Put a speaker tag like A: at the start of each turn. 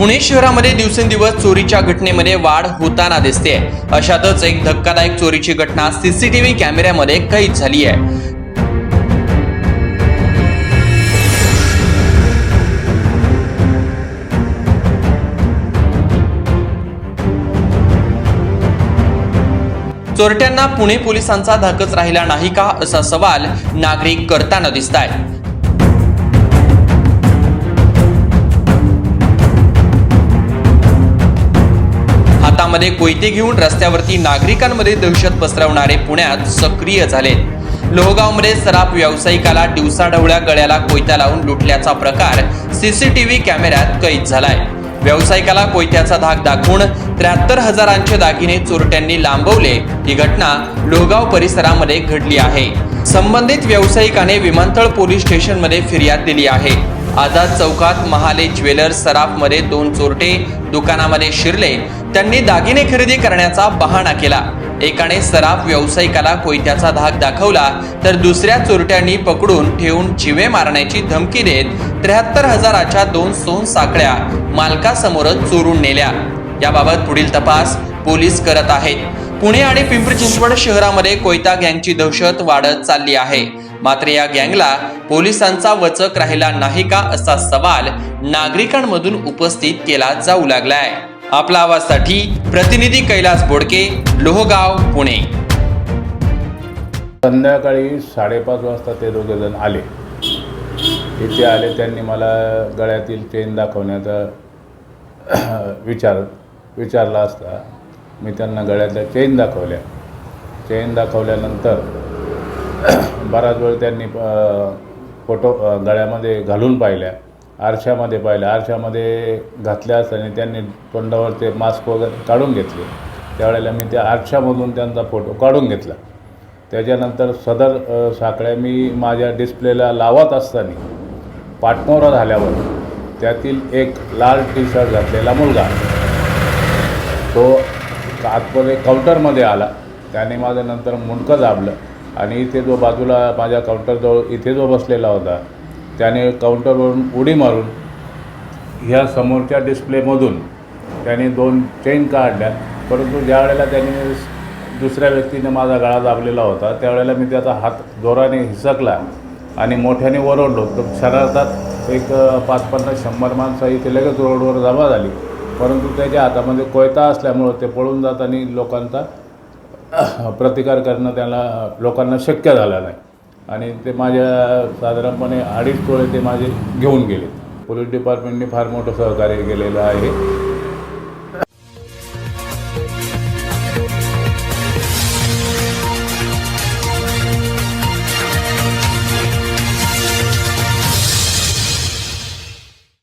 A: पुणे शहरामध्ये दिवसेंदिवस चोरीच्या घटनेमध्ये वाढ होताना दिसते अशातच एक धक्कादायक चोरीची घटना सीसीटीव्ही कॅमेऱ्यामध्ये कैद झाली आहे चोरट्यांना पुणे पोलिसांचा धाकच राहिला नाही का असा सवाल नागरिक करताना दिसत आहे हातामध्ये कोयते घेऊन रस्त्यावरती नागरिकांमध्ये दहशत पसरवणारे पुण्यात सक्रिय झाले. लोहगावमध्ये सराफ व्यावसायिकाला दिवसाढवळ्या गळ्याला कोयता लावून लुटल्याचा प्रकार सीसीटीव्ही कॅमेऱ्यात कैद झालाय. व्यावसायिकाला कोयत्याचा धाक दाखवून त्र्याहत्तर हजारांचे दागिने चोरट्यांनी लांबवले. ही घटना लोहगाव परिसरामध्ये घडली आहे. संबंधित व्यावसायिकाने विमानतळ पोलीस स्टेशनमध्ये फिर्याद दिली आहे. आझाद चौकात महाले ज्वेलर्स सराफमध्ये दोन चोरटे दुकानामध्ये शिरले. त्यांनी दागिने खरेदी करण्याचा बहाणा केला. एकाने सराफ व्यावसायिकाला कोयत्याचा धाक दाखवला तर दुसऱ्या चोरट्यांनी पकडून ठेवून जिवे मारण्याची धमकी देत त्र्याहत्तर हजाराच्या दोन सोन साखळ्या मालकासमोरच चोरून नेल्या. याबाबत पुढील तपास पोलीस करत आहेत. पुणे आणि पिंपरी चिंचवड शहरामध्ये कोयता गँगची दहशत वाढत चालली आहे. मात्र या गँगला पोलिसांचा वचक राहिला नाही का असा सवाल नागरिकांमधून उपस्थित केला जाऊ लागलाय. आपला आवाजसाठी प्रतिनिधी कैलास बोडके लोहगाव पुणे.
B: संध्याकाळी साडेपाच वाजता ते दोघेजण आले. इथे आले त्यांनी मला गळ्यातील चेन दाखवण्याचा विचार विचारला असता. मी त्यांना गळ्यातल्या चेन दाखवल्या. चेन दाखवल्यानंतर बराच वेळ त्यांनी फोटो गळ्यामध्ये घालून पाहिल्या. आरशामध्ये पाहिल्या. आरशामध्ये घातल्या असताना त्यांनी तोंडावर ते मास्क वगैरे काढून घेतले. त्यावेळेला मी त्या आरशामधून त्यांचा फोटो काढून घेतला. त्याच्यानंतर सदर साखळ्या मी माझ्या डिस्प्लेला लावत असताना पाटनोरा झाल्यावर त्यातील एक लाल टी शर्ट घातलेला मुलगा. तो आतमध्ये काउंटरमध्ये आला. त्याने माझं नंतर मुंडकं दाबलं. आणि इथे जो बाजूला माझ्या काउंटरजवळ इथे जो बसलेला होता त्याने काउंटरवरून उडी मारून ह्या समोरच्या डिस्प्लेमधून त्याने दोन चेन काढल्या. परंतु ज्या वेळेला त्याने दुसऱ्या व्यक्तीने माझा गळा दाबलेला होता त्यावेळेला मी त्याचा हात जोराने हिसकला आणि मोठ्याने ओरडलो. तर शरारतात एक पाच पन्नास शंभर माणसं इथे लगेच रोडवर जमा झाली. परंतु त्याच्या हातामध्ये कोयता असल्यामुळं ते पळून जाताना लोकांचा प्रतिकार करणं त्याला लोकांना शक्य झालं नाही. आणि ते माझ्या साधारणपणे अडीच तोळे ते माझे घेऊन गेले. पोलीस डिपार्टमेंटने फार मोठं सहकार्य केलेलं आहे.